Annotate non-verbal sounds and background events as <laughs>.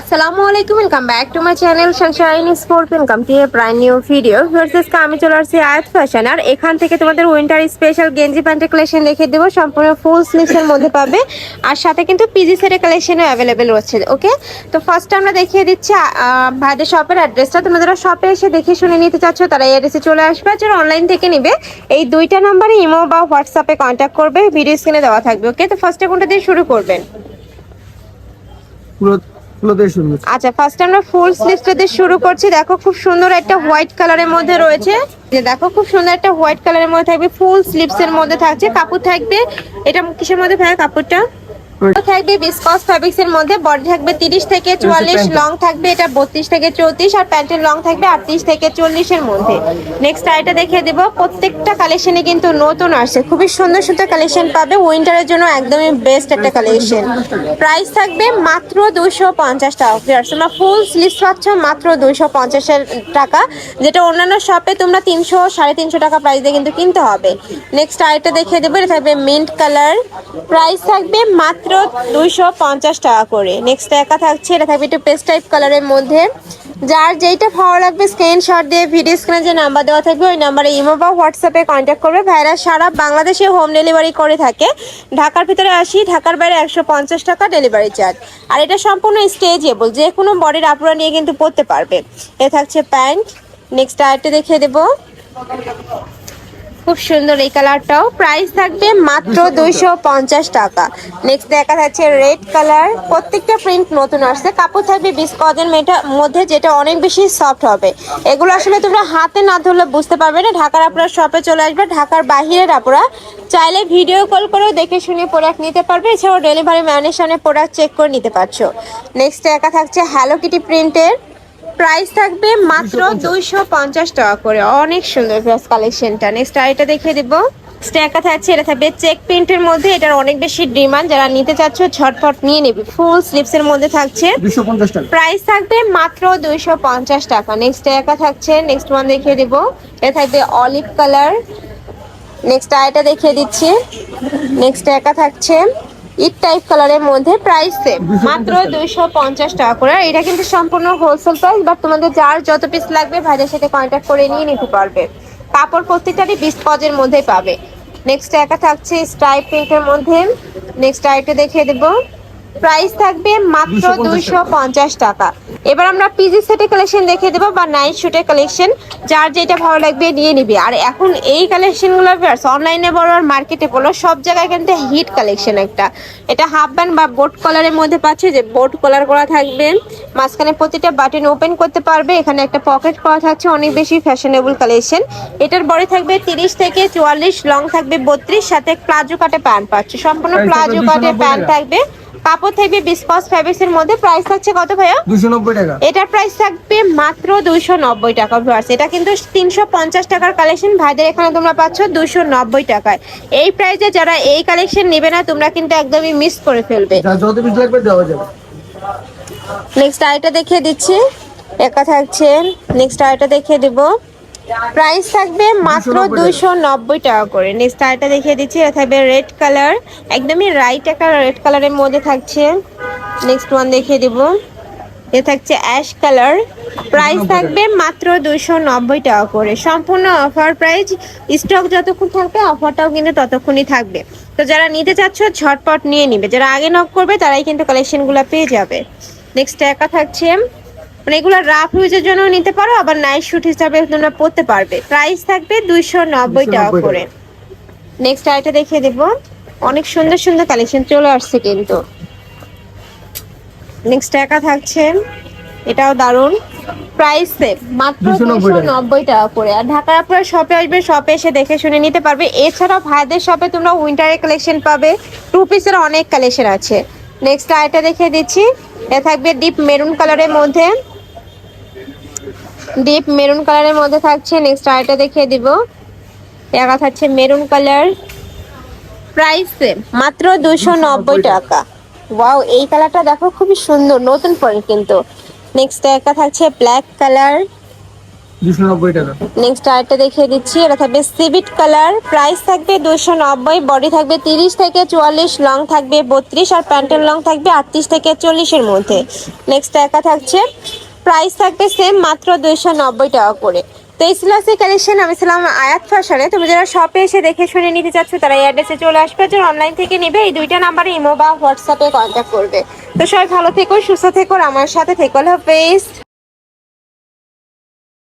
আসসালামু আলাইকুম welcome back to my channel sunshine sport welcome to a brand new video versus আমি চলে আসছি আয়াত ফ্যাশন আর এখান থেকে তোমাদের উইন্টার স্পেশাল গেঞ্জি প্যান্টের কালেকশন দেখিয়ে দেবো। সম্পূর্ণ ফুল স্লিভসের মধ্যে পাবে। আর সাথে কিন্তু পিজি সেটের কালেকশনও অ্যাভেলেবেল রয়েছে ওকে তো ফার্স্ট আমরা দেখিয়ে দিচ্ছি ভাইদের শপের অ্যাড্রেসটা তোমরা যারা শপে এসে দেখে শুনে নিতে চাচ্ছ, তারা এই অ্যাড্রেসে চলে আসবে। আর যারা অনলাইন থেকে নিবে, এই দুইটা নাম্বারে ইমো বা হোয়াটসঅ্যাপে কন্ট্যাক্ট করবে। ভিডিও স্ক্রিনে দেওয়া থাকবে ওকে তো ফার্স্টে কোনটা দিয়ে শুরু করবেন? আচ্ছা ফার্স্ট আমরা ফুল স্লিভসটা দিয়ে শুরু করছি। দেখো খুব সুন্দর একটা হোয়াইট কালারের মধ্যে রয়েছে। যে দেখো খুব সুন্দর একটা হোয়াইট কালারের মধ্যে থাকবে ফুল স্লিভস এর মধ্যে থাকছে। কাপড় থাকবে, এটা কিসের মধ্যে থাকে কাপড়টা? থাকবে বিসকস ফ্যাব্রিক্স এর মধ্যে বডি থাকবে 30 থেকে 44 প্যান্ট। লং থাকবে এটা 32 থেকে 34 আর প্যান্টের লং থাকবে 38 থেকে 40 এর মধ্যে। নেক্সট আইটা দেখিয়ে দেব প্রত্যেকটা কালেকশনে কিন্তু নতুন আসছে। খুবই সুন্দর সুন্দর কালেকশন পাবে। উইন্টারের জন্য একদমই বেস্ট একটা কালেকশন প্রাইস থাকবে মাত্র 250 টাকা। ফ্রেন্ডস তোমরা ফুল পাচ্ছ মাত্র 250 এর টাকা। যেটা অন্যান্য শপে তোমরা 300 সাড়ে তিনশো টাকা প্রাইস দিয়ে কিন্তু কিনতে হবে। নেক্সট আইটা দেখিয়ে দেবো এটা থাকবে মিন্ট কালার প্রাইস থাকবে মাত্র দুইশো পঞ্চাশ টাকা করে। নেক্সট একা থাকছে, এটা থাকবে একটু পেস্ট টাইপ কালারের মধ্যে। যার যেইটা ভালো লাগবে স্ক্রিনশট দিয়ে ভিডিও স্ক্রিনে যে নাম্বার দেওয়া থাকবে, ওই নাম্বারে ইমো বা হোয়াটসঅ্যাপে কন্ট্যাক্ট করবে। ভাইরা সারা বাংলাদেশে হোম ডেলিভারি করে থাকে। ঢাকার ভিতরে আসি, ঢাকার বাইরে একশো পঞ্চাশ টাকা ডেলিভারি চার্জ আর এটা সম্পূর্ণ স্টেজেবল যে কোনো বডির আপুরা নিয়ে কিন্তু পরতে পারবে। এ থাকছে প্যান্ট। নেক্সট আরেকটা দেখিয়ে দেবো। খুব সুন্দর এই কালারটাও। প্রাইস থাকবে মাত্র দুইশো পঞ্চাশ টাকা। নেক্সট দেখা যাচ্ছে রেড কালার প্রত্যেকটা প্রিন্ট নতুন আসছে। কাপড় থাকবে বিস্কজের মেটা মধ্যে যেটা অনেক বেশি সফট হবে। এগুলো আসলে তোমরা হাতে না ধরলে বুঝতে পারবে না। ঢাকার আপনার শপে চলে আসবে। ঢাকার বাহিরের আপনারা চাইলে ভিডিও কল করেও দেখে শুনে প্রোডাক্ট নিতে পারবে। এছাড়াও ডেলিভারি ম্যানের সামনে প্রোডাক্ট চেক করে নিতে পারছ। নেক্সট একা থাকছে হ্যালো কিটি প্রিন্টের প্রাইস থাকবে মাত্র দুইশো পঞ্চাশ। টাকা করে। অনেক সুন্দর ড্রেস কালেকশনটা নেক্সট আর এটা দেখিয়ে দিব। থাকছে এটা থাকবে চেক প্রিন্টের মধ্যে। এটার অনেক বেশি ডিমান্ড যারা নিতে চাচ্ছ ঝটপট নিয়ে নেবে। ফুল স্লিপস এর মধ্যে থাকছে। প্রাইস থাকবে মাত্র দুইশো পঞ্চাশ টাকা। নেক্সট একা থাকছে। নেক্সট ওয়ান দেখিয়ে দিব। এটা থাকবে অলিভ কালার নেক্সট আইটা দেখিয়ে দিচ্ছি। নেক্সট একা থাকছে। ইট টাইপ কালারের মধ্যে প্রাইস সেম <laughs> মাত্র দুইশো পঞ্চাশ টাকা করে। এটা কিন্তু সম্পূর্ণ হোলসেল প্রাইস বাট তোমাদের যার যত পিস লাগবে ভাইদের সাথে কন্ট্যাক্ট করে নিয়ে নিতে পারবে। কাপড় প্রত্যেকটারই বিশ পজের মধ্যে পাবে। নেক্সট একা থাকছে স্ট্রাইপ প্রিন্টের মধ্যে। নেক্সট আইটা দেখিয়ে দেবো। প্রাইস থাকবে মাত্র দুইশো পঞ্চাশ টাকা। এবার আমরা পিজি সেটের কালেকশন দেখে দেবো বা নাইট শুটের কালেকশন যার যেটা ভালো লাগবে নিয়ে নিবে। আর এখন এই কালেকশনগুলো অনলাইনে বলো আর মার্কেটে বলো সব জায়গায় কিন্তু হিট কালেকশন একটা। এটা হাফ ব্যান্ড বা বোট কলারের মধ্যে পাচ্ছে যে বোট কলার করা থাকবে। মাঝখানে প্রতিটা বাটন ওপেন করতে পারবে। এখানে একটা পকেট করা থাকছে অনেক বেশি ফ্যাশনেবল কালেকশন এটার বড় থাকবে তিরিশ থেকে চুয়াল্লিশ লং থাকবে বত্রিশ সাথে প্লাজো কাটে প্যান্ট পাচ্ছে। সম্পূর্ণ প্লাজো কাটে প্যান্ট থাকবে। কাপড় থাকবে বিসকস ফ্যাব্রিক্স এর মধ্যে প্রাইস থাকছে কত ভাইয়া? দুশো নব্বই টাকা। এটার প্রাইস থাকবে মাত্র দুইশো নব্বই টাকা ভিউয়ার্স এটা কিন্তু তিনশো পঞ্চাশ টাকার কালেকশন ভাইদের এখানে তোমরা পাচ্ছ দুশো নব্বই টাকায়। এই প্রাইসে যারা এই কালেকশন নেবে না তোমরা কিন্তু একদমই মিস করে ফেলবে। যত পিস লাগবে দেওয়া যাবে। নেক্সট আইটা দেখিয়ে দিচ্ছি। একা থাকছে নেক্সট আইটা দেখিয়ে দিব। প্রাইস থাকবে মাত্র দুশো নব্বই টাকা। করে। নেক্সট আইটা দেখিয়ে দিচ্ছি এটা থাকবে রেড কালার একদমই রাইট একটা রেড কালারের মধ্যে থাকছে। নেক্সট ওয়ান দেখিয়ে দিব। এ থাকছে অ্যাশ কালার প্রাইস থাকবে মাত্র দুশো নব্বই টাকা করে। সম্পূর্ণ অফার প্রাইস স্টক যতক্ষণ থাকবে অফারটাও কিন্তু ততক্ষণই থাকবে। তো যারা নিতে চাচ্ছ ঝটপট নিয়ে নিবে। যারা আগে নক করবে তারাই কিন্তু কালেকশনগুলো পেয়ে যাবে। নেক্সট একা থাকছে। মানে এগুলো রাফ ইউজের জন্য নিতে পারো আবার নাইট শুট হিসাবে তোমরা পড়তে পারবে। প্রাইস থাকবে দুইশো নব্বই টাকা করে। নেক্সট আইটা দেখিয়ে দেব। অনেক সুন্দর সুন্দর কালেকশন চলে আসছে কিন্তু। নেক্সট একা থাকছে এটাও দারুণ প্রাইস মাত্র 290 দুশো টাকা। নব্বই টাকা করে। আর ঢাকার আপনারা শপে আসবে শপে এসে দেখে শুনে নিতে পারবে। এছাড়াও ভাইদের শপে তোমরা উইন্টারের কালেকশন পাবে। টু পিসের অনেক কালেকশন আছে। নেক্সট আইটা দেখিয়ে দিচ্ছি। এ থাকবে ডিপ মেরুন কালারের মধ্যে। ডিপ মেরুন কালারের মধ্যে থাকছে। নেক্সট আইটা দেখিয়ে দিব। একা থাকছে মেরুন কালার। প্রাইস মাত্র দুশো নব্বই টাকা। ওয়াও এই কালারটা দেখো খুবই সুন্দর নতুন পরে কিন্তু। নেক্সট একা থাকছে ব্ল্যাক কালার। নেক্সট আরেকটা দেখিয়ে দিচ্ছি এটা থাকবে সিভিট কালার। প্রাইস থাকবে দুশো নব্বই বডি থাকবে তিরিশ থেকে চুয়াল্লিশ লং থাকবে বত্রিশ আর প্যান্টের লং থাকবে আটত্রিশ থেকে চল্লিশের মধ্যে। নেক্সট একা থাকছে প্রাইস থাকবে সেম মাত্র দুইশো নব্বই টাকা করে। তো এই সিলাসি কালেকশন আমি ছিলাম আয়াত ফ্যাশনে তুমি যারা শপে এসে দেখে শুনে নিতে চাচ্ছ, তারা এই অ্যাড্রেসে চলে আসবে। যারা অনলাইন থেকে নেবে, এই দুইটা নাম্বারে ইমো বা হোয়াটসঅ্যাপে কন্ট্যাক্ট করবে। তো সবাই ভালো থেকো, সুস্থ থেকো আমার সাথে থেকো হ্যাভ